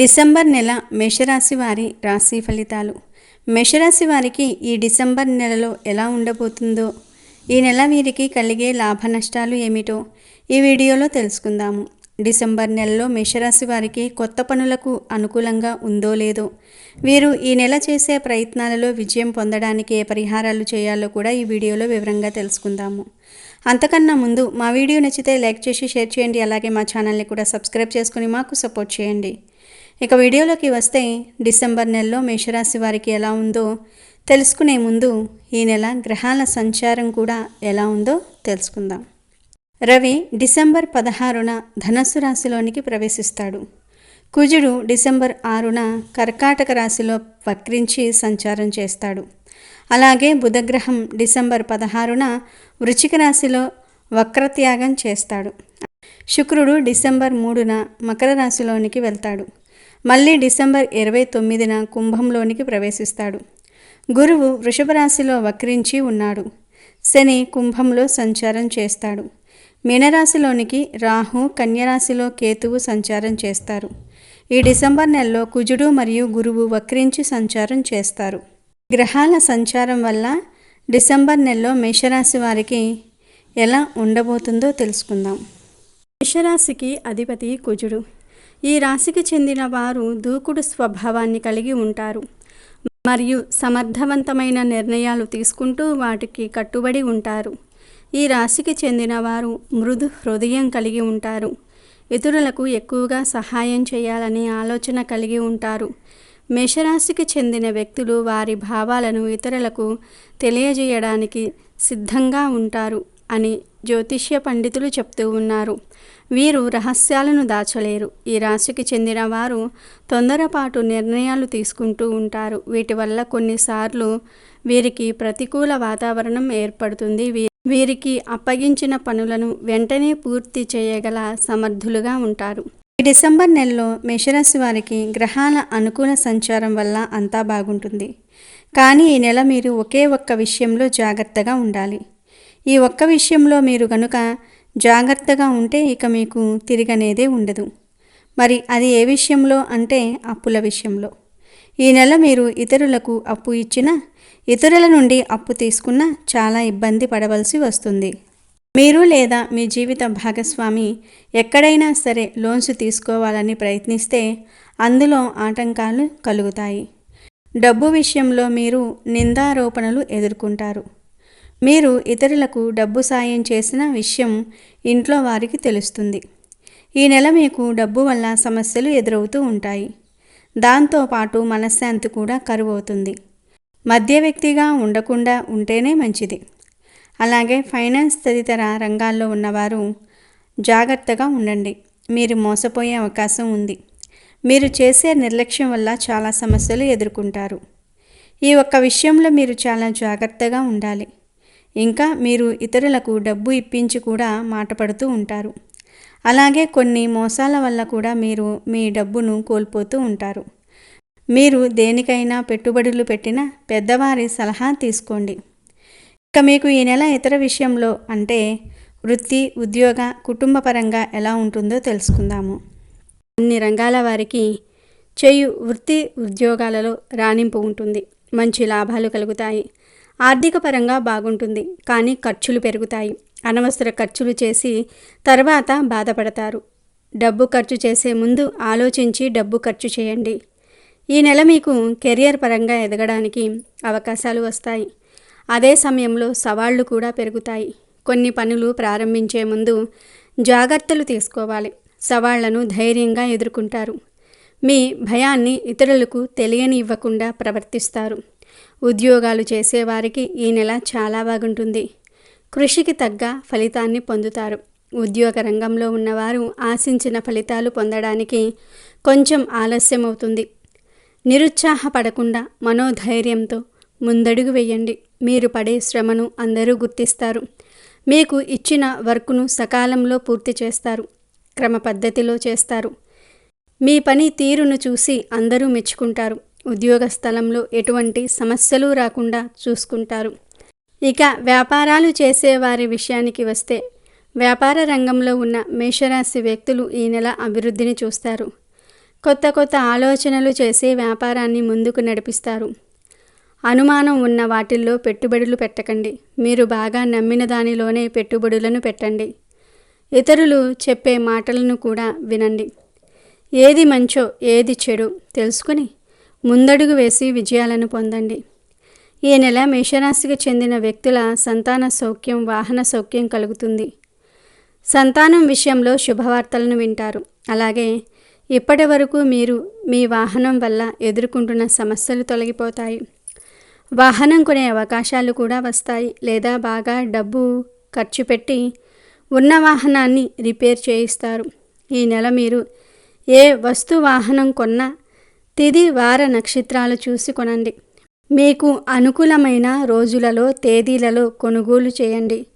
December నెల మేషరాశి వారి రాశి ఫలితాలు. మేషరాశి వారికి ఈ డిసెంబర్ నెలలో ఎలా ఉండబోతుందో ఈ నెల వీరికి కలిగే లాభ నష్టాలు ఏమిటో ఈ వీడియోలో తెలుసుకుందాము. డిసెంబర్ నెలలో మేషరాశి వారికి కొత్త పనులకు అనుకూలంగా ఉందో లేదో వీరు ఈ నెల చేసే ప్రయత్నాలలో విజయం పొందడానికి ఏ పరిహారాలు చేయాలో కూడా ఈ వీడియోలో వివరంగా తెలుసుకుందాము. అంతకన్నా ముందు మా వీడియో నచ్చితే లైక్ చేసి షేర్ చేయండి అలాగే మా ఛానల్ని కూడా సబ్స్క్రైబ్ చేసుకుని మాకు సపోర్ట్ చేయండి. ఇక వీడియోలోకి వస్తే డిసెంబర్ నెలలో మేషరాశి వారికి ఎలా ఉందో తెలుసుకునే ముందు ఈ నెల గ్రహాల సంచారం కూడా ఎలా ఉందో తెలుసుకుందాం. రవి డిసెంబర్ పదహారున ధనస్సు రాశిలోనికి ప్రవేశిస్తాడు. కుజుడు డిసెంబర్ ఆరున కర్కాటక రాశిలో వక్రించి సంచారం చేస్తాడు. అలాగే బుధగ్రహం డిసెంబర్ పదహారున వృచిక రాశిలో వక్రత్యాగం చేస్తాడు. శుక్రుడు డిసెంబర్ మూడున మకర రాశిలోనికి వెళ్తాడు. మళ్ళీ డిసెంబర్ ఇరవై తొమ్మిదిన కుంభంలోనికి ప్రవేశిస్తాడు. గురువు వృషభ రాశిలో వక్రించి ఉన్నాడు. శని కుంభంలో సంచారం చేస్తాడు. మీనరాశిలోనికి రాహు కన్యరాశిలో కేతువు సంచారం చేస్తారు. ఈ డిసెంబర్ నెలలో కుజుడు మరియు గురువు వక్రించి సంచారం చేస్తారు. గ్రహాల సంచారం వల్ల డిసెంబర్ నెలలో మేషరాశి వారికి ఎలా ఉండబోతుందో తెలుసుకుందాం. మేషరాశికి అధిపతి కుజుడు. ఈ రాశికి చెందిన వారు దూకుడు స్వభావాన్ని కలిగి ఉంటారు. మరియు సమర్థవంతమైన నిర్ణయాలు తీసుకుంటూ వాటికి కట్టుబడి ఉంటారు. ఈ రాశికి చెందిన వారు మృదు హృదయం కలిగి ఉంటారు. ఇతరులకు ఎక్కువగా సహాయం చేయాలనే ఆలోచన కలిగి ఉంటారు. మేషరాశికి చెందిన వ్యక్తులు వారి భావాలను ఇతరులకు తెలియజేయడానికి సిద్ధంగా ఉంటారు అని జ్యోతిష్య పండితులు చెప్తూ ఉన్నారు. వీరు రహస్యాలను దాచలేరు. ఈ రాశికి చెందిన వారు తొందరపాటు నిర్ణయాలు తీసుకుంటూ ఉంటారు. వీటి వల్ల కొన్నిసార్లు వీరికి ప్రతికూల వాతావరణం ఏర్పడుతుంది. వీరికి అప్పగించిన పనులను వెంటనే పూర్తి చేయగల సమర్థులుగా ఉంటారు. ఈ డిసెంబర్ నెలలో మేషరాశి వారికి గ్రహాల అనుకూల సంచారం వల్ల అంతా బాగుంటుంది. కానీ ఈ నెల మీరు ఒకే ఒక్క విషయంలో జాగ్రత్తగా ఉండాలి. ఈ ఒక్క విషయంలో మీరు గనుక జాగ్రత్తగా ఉంటే ఇక మీకు తిరగనేదే ఉండదు. మరి అది ఏ విషయంలో అంటే అప్పుల విషయంలో. ఈ నెల మీరు ఇతరులకు అప్పు ఇచ్చినా ఇతరుల నుండి అప్పు తీసుకున్న చాలా ఇబ్బంది పడవలసి వస్తుంది. మీరు లేదా మీ జీవిత భాగస్వామి ఎక్కడైనా సరే లోన్స్ తీసుకోవాలని ప్రయత్నిస్తే అందులో ఆటంకాలు కలుగుతాయి. డబ్బు విషయంలో మీరు నిందారోపణలు ఎదుర్కొంటారు. మీరు ఇతరులకు డబ్బు సాయం చేసిన విషయం ఇంట్లో వారికి తెలుస్తుంది. ఈ నెల మీకు డబ్బు వల్ల సమస్యలు ఎదురవుతూ ఉంటాయి. దాంతోపాటు మనశ్శాంతి కూడా కరువవుతుంది. మధ్య వ్యక్తిగా ఉండకుండా ఉంటేనే మంచిది. అలాగే ఫైనాన్స్ తదితర రంగాల్లో ఉన్నవారు జాగ్రత్తగా ఉండండి. మీరు మోసపోయే అవకాశం ఉంది. మీరు చేసే నిర్లక్ష్యం వల్ల చాలా సమస్యలు ఎదుర్కొంటారు. ఈ ఒక్క విషయంలో మీరు చాలా జాగ్రత్తగా ఉండాలి. ఇంకా మీరు ఇతరులకు డబ్బు ఇప్పించి కూడా మాటపడుతూ ఉంటారు. అలాగే కొన్ని మోసాల వల్ల కూడా మీరు మీ డబ్బును కోల్పోతూ ఉంటారు. మీరు దేనికైనా పెట్టుబడులు పెట్టిన పెద్దవారి సలహా తీసుకోండి. ఇక మీకు ఈ నెల ఇతర విషయంలో అంటే వృత్తి ఉద్యోగ కుటుంబ పరంగా ఎలా ఉంటుందో తెలుసుకుందాము. అన్ని రంగాల వారికి చేయు వృత్తి ఉద్యోగాలలో రాణింపు ఉంటుంది. మంచి లాభాలు కలుగుతాయి. ఆర్థిక పరంగా బాగుంటుంది. కానీ ఖర్చులు పెరుగుతాయి. అనవసర ఖర్చులు చేసి తర్వాత బాధపడతారు. డబ్బు ఖర్చు చేసే ముందు ఆలోచించి డబ్బు ఖర్చు చేయండి. ఈ నెల మీకు కెరియర్ పరంగా ఎదగడానికి అవకాశాలు వస్తాయి. అదే సమయంలో సవాళ్ళు కూడా పెరుగుతాయి. కొన్ని పనులు ప్రారంభించే ముందు జాగ్రత్తలు తీసుకోవాలి. సవాళ్ళను ధైర్యంగా ఎదుర్కొంటారు. మీ భయాన్ని ఇతరులకు తెలియని ఇవ్వకుండా ప్రవర్తిస్తారు. ఉద్యోగాలు చేసేవారికి ఈ నెల చాలా బాగుంటుంది. కృషికి తగ్గ ఫలితాన్ని పొందుతారు. ఉద్యోగ రంగంలో ఉన్నవారు ఆశించిన ఫలితాలు పొందడానికి కొంచెం ఆలస్యం అవుతుంది నిరుత్సాహపడకుండా మనోధైర్యంతో ముందడుగు వేయండి. మీరు పడే శ్రమను అందరూ గుర్తిస్తారు. మీకు ఇచ్చిన వర్క్ను సకాలంలో పూర్తి చేస్తారు. క్రమ పద్ధతిలో చేస్తారు. మీ పని తీరును చూసి అందరూ మెచ్చుకుంటారు. ఉద్యోగ స్థలంలో ఎటువంటి సమస్యలు రాకుండా చూసుకుంటారు. ఇక వ్యాపారాలు చేసేవారి విషయానికి వస్తే వ్యాపార రంగంలో ఉన్న మేషరాశి వ్యక్తులు ఈ నెల అభివృద్ధిని చూస్తారు. కొత్త కొత్త ఆలోచనలు చేసి వ్యాపారాన్ని ముందుకు నడిపిస్తారు. అనుమానం ఉన్న వాటిల్లో పెట్టుబడులు పెట్టకండి. మీరు బాగా నమ్మిన దానిలోనే పెట్టుబడులను పెట్టండి. ఇతరులు చెప్పే మాటలను కూడా వినండి. ఏది మంచో ఏది చెడు తెలుసుకుని ముందడుగు వేసి విజయాలను పొందండి. ఈ నెల మేషరాశికి చెందిన వ్యక్తుల సంతాన సౌఖ్యం వాహన సౌఖ్యం కలుగుతుంది. సంతానం విషయంలో శుభవార్తలను వింటారు. అలాగే ఇప్పటి వరకు మీరు మీ వాహనం వల్ల ఎదుర్కొంటున్న సమస్యలు తొలగిపోతాయి. వాహనం కొనే అవకాశాలు కూడా వస్తాయి. లేదా బాగా డబ్బు ఖర్చు పెట్టి ఉన్న వాహనాన్ని రిపేర్ చేయిస్తారు. ఈ నెల మీరు ఏ వస్తు వాహనం కొన్నా తిది వార నక్షత్రాలు చూసి కొనండి. మీకు అనుకూలమైన రోజులలో తేదీలలో కొనుగోలు చేయండి.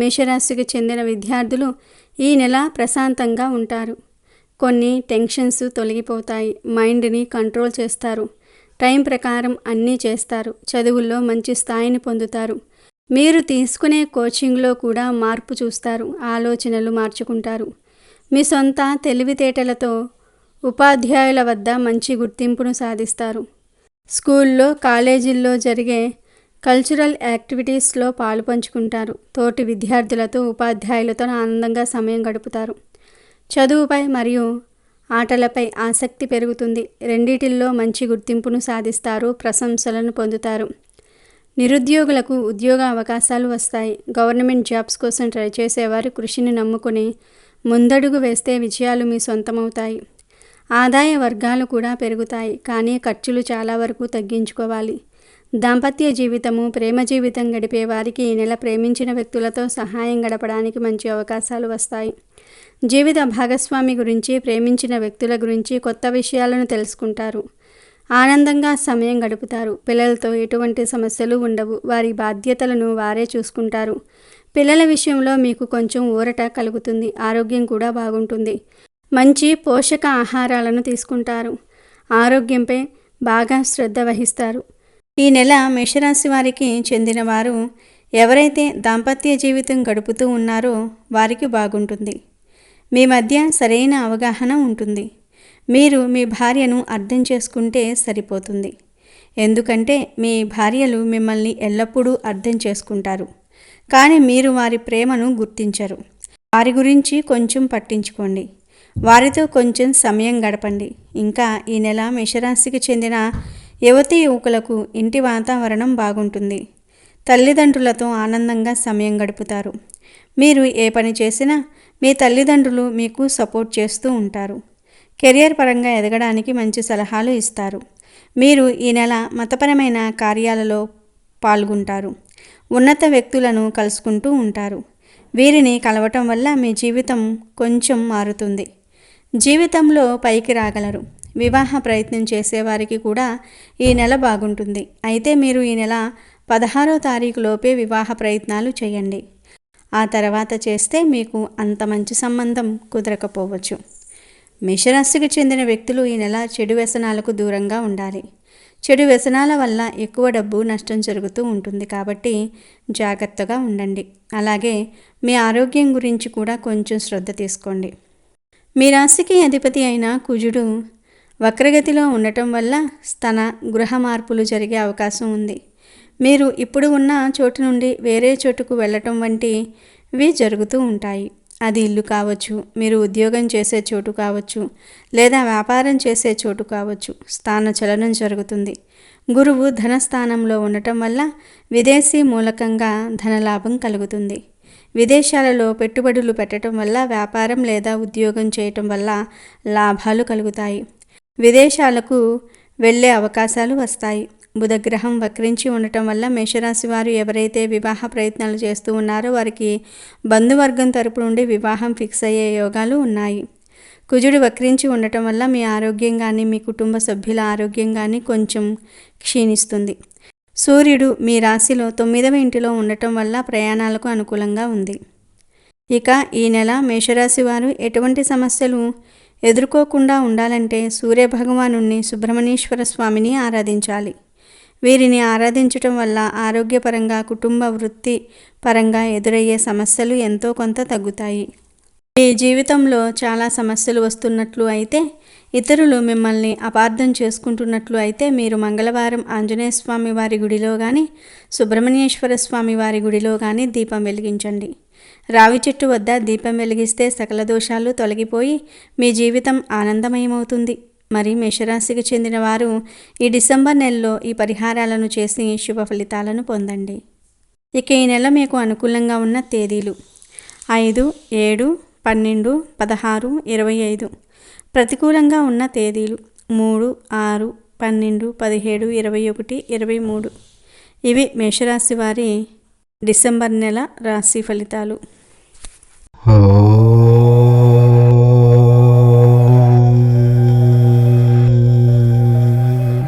మేషరాశికి చెందిన విద్యార్థులు ఈ నెల ప్రశాంతంగా ఉంటారు. కొన్ని టెన్షన్స్ తొలగిపోతాయి. మైండ్ని కంట్రోల్ చేస్తారు. టైం ప్రకారం అన్నీ చేస్తారు. చదువుల్లో మంచి స్థాయిని పొందుతారు. మీరు తీసుకునే కోచింగ్లో కూడా మార్పు చూస్తారు. ఆలోచనలు మార్చుకుంటారు. మీ సొంత తెలివితేటలతో ఉపాధ్యాయుల వద్ద మంచి గుర్తింపును సాధిస్తారు. స్కూల్లో కాలేజీల్లో జరిగే కల్చరల్ యాక్టివిటీస్లో పాలు పంచుకుంటారు తోటి విద్యార్థులతో ఉపాధ్యాయులతో ఆనందంగా సమయం గడుపుతారు. చదువుపై మరియు ఆటలపై ఆసక్తి పెరుగుతుంది. రెండిటిల్లో మంచి గుర్తింపును సాధిస్తారు ప్రశంసలను పొందుతారు. నిరుద్యోగులకు ఉద్యోగ అవకాశాలు వస్తాయి. గవర్నమెంట్ జాబ్స్ కోసం ట్రై చేసేవారు కృషిని నమ్ముకుని ముందడుగు వేస్తే విజయాలు మీ సొంతమవుతాయి. ఆదాయ వర్గాలు కూడా పెరుగుతాయి కానీ ఖర్చులు చాలా వరకు తగ్గించుకోవాలి. దాంపత్య జీవితము ప్రేమ జీవితం గడిపే వారికి ఈ నెల ప్రేమించిన వ్యక్తులతో సహాయం గడపడానికి మంచి అవకాశాలు వస్తాయి. జీవిత భాగస్వామి గురించి ప్రేమించిన వ్యక్తుల గురించి కొత్త విషయాలను తెలుసుకుంటారు. ఆనందంగా సమయం గడుపుతారు. పిల్లలతో ఎటువంటి సమస్యలు ఉండవు. వారి బాధ్యతలను వారే చూసుకుంటారు. పిల్లల విషయంలో మీకు కొంచెం ఊరట కలుగుతుంది. ఆరోగ్యం కూడా బాగుంటుంది. మంచి పోషక ఆహారాలను తీసుకుంటారు. ఆరోగ్యంపై బాగా శ్రద్ధ వహిస్తారు. ఈ నెల మేషరాశి వారికి చెందినవారు ఎవరైతే దాంపత్య జీవితం గడుపుతూ ఉన్నారో వారికి బాగుంటుంది. మీ మధ్య సరైన అవగాహన ఉంటుంది. మీరు మీ భార్యను అర్థం చేసుకుంటే సరిపోతుంది. ఎందుకంటే మీ భార్యలు మిమ్మల్ని ఎల్లప్పుడూ అర్థం చేసుకుంటారు. కానీ మీరు వారి ప్రేమను గుర్తించరు. వారి గురించి కొంచెం పట్టించుకోండి. వారితో కొంచెం సమయం గడపండి. ఇంకా ఈ నెల మేషరాశికి చెందిన యువతి యువకులకు ఇంటి వాతావరణం బాగుంటుంది. తల్లిదండ్రులతో ఆనందంగా సమయం గడుపుతారు. మీరు ఏ పని చేసినా మీ తల్లిదండ్రులు మీకు సపోర్ట్ చేస్తూ ఉంటారు. కెరియర్ పరంగా ఎదగడానికి మంచి సలహాలు ఇస్తారు. మీరు ఈ నెల మతపరమైన కార్యాలలో పాల్గొంటారు. ఉన్నత వ్యక్తులను కలుసుకుంటూ ఉంటారు. వీరిని కలవటం వల్ల మీ జీవితం కొంచెం మారుతుంది. జీవితంలో పైకి రాగలరు. వివాహ ప్రయత్నం చేసేవారికి కూడా ఈ నెల బాగుంటుంది. అయితే మీరు ఈ నెల పదహారో తారీఖు లోపే వివాహ ప్రయత్నాలు చేయండి. ఆ తర్వాత చేస్తే మీకు అంత మంచి సంబంధం కుదరకపోవచ్చు. మేషరాశికి చెందిన వ్యక్తులు ఈ నెల చెడు వ్యసనాలకు దూరంగా ఉండాలి. చెడు వ్యసనాల వల్ల ఎక్కువ డబ్బు నష్టం జరుగుతూ ఉంటుంది కాబట్టి జాగ్రత్తగా ఉండండి. అలాగే మీ ఆరోగ్యం గురించి కూడా కొంచెం శ్రద్ధ తీసుకోండి. మీ రాశికి అధిపతి అయిన కుజుడు వక్రగతిలో ఉండటం వల్ల స్థన గృహ మార్పులు జరిగే అవకాశం ఉంది. మీరు ఇప్పుడు ఉన్న చోటు నుండి వేరే చోటుకు వెళ్ళటం వంటివి జరుగుతూ ఉంటాయి. అది ఇల్లు కావచ్చు మీరు ఉద్యోగం చేసే చోటు కావచ్చు లేదా వ్యాపారం చేసే చోటు కావచ్చు స్థాన చలనం జరుగుతుంది. గురువు ధనస్థానంలో ఉండటం వల్ల విదేశీ మూలకంగా ధనలాభం కలుగుతుంది. విదేశాలలో పెట్టుబడులు పెట్టడం వల్ల వ్యాపారం లేదా ఉద్యోగం చేయటం వల్ల లాభాలు కలుగుతాయి. విదేశాలకు వెళ్ళే అవకాశాలు వస్తాయి. బుధగ్రహం వక్రించి ఉండటం వల్ల మేషరాశి వారు ఎవరైతే వివాహ ప్రయత్నాలు చేస్తూ ఉన్నారో వారికి బంధువర్గం తరపు నుండి వివాహం ఫిక్స్ అయ్యే యోగాలు ఉన్నాయి. కుజుడు వక్రించి ఉండటం వల్ల మీ ఆరోగ్యం కానీ మీ కుటుంబ సభ్యుల ఆరోగ్యం కానీ కొంచెం క్షీణిస్తుంది. సూర్యుడు మీ రాశిలో తొమ్మిదవ ఇంటిలో ఉండటం వల్ల ప్రయాణాలకు అనుకూలంగా ఉంది. ఇక ఈ నెల మేషరాశి వారు ఎటువంటి సమస్యలు ఎదుర్కోకుండా ఉండాలంటే సూర్యభగవాను సుబ్రహ్మణ్యేశ్వర స్వామిని ఆరాధించాలి. వీరిని ఆరాధించటం వల్ల ఆరోగ్యపరంగా కుటుంబ వృత్తి పరంగా ఎదురయ్యే సమస్యలు ఎంతో కొంత తగ్గుతాయి. మీ జీవితంలో చాలా సమస్యలు వస్తున్నట్లు అయితే ఇతరులు మిమ్మల్ని అపార్థం చేసుకుంటున్నట్లు అయితే మీరు మంగళవారం ఆంజనేయ స్వామి వారి గుడిలో కానీ సుబ్రహ్మణ్యేశ్వర స్వామి వారి గుడిలో కానీ దీపం వెలిగించండి. రావి చెట్టు వద్ద దీపం వెలిగిస్తే సకల దోషాలు తొలగిపోయి మీ జీవితం ఆనందమయమవుతుంది. మరి మేషరాశికి చెందిన వారు ఈ డిసెంబర్ నెలలో ఈ పరిహారాలను చేసి శుభ ఫలితాలను పొందండి. ఇక ఈ నెల మీకు అనుకూలంగా ఉన్న తేదీలు. ఐదు ఏడు పన్నెండు పదహారు ఇరవై ఐదు. ప్రతికూలంగా ఉన్న తేదీలు. మూడు ఆరు పన్నెండు పదిహేడు ఇరవై ఒకటి ఇరవై మూడు. ఇవి మేషరాశి వారి డిసెంబర్ నెల రాశి ఫలితాలు. ఓ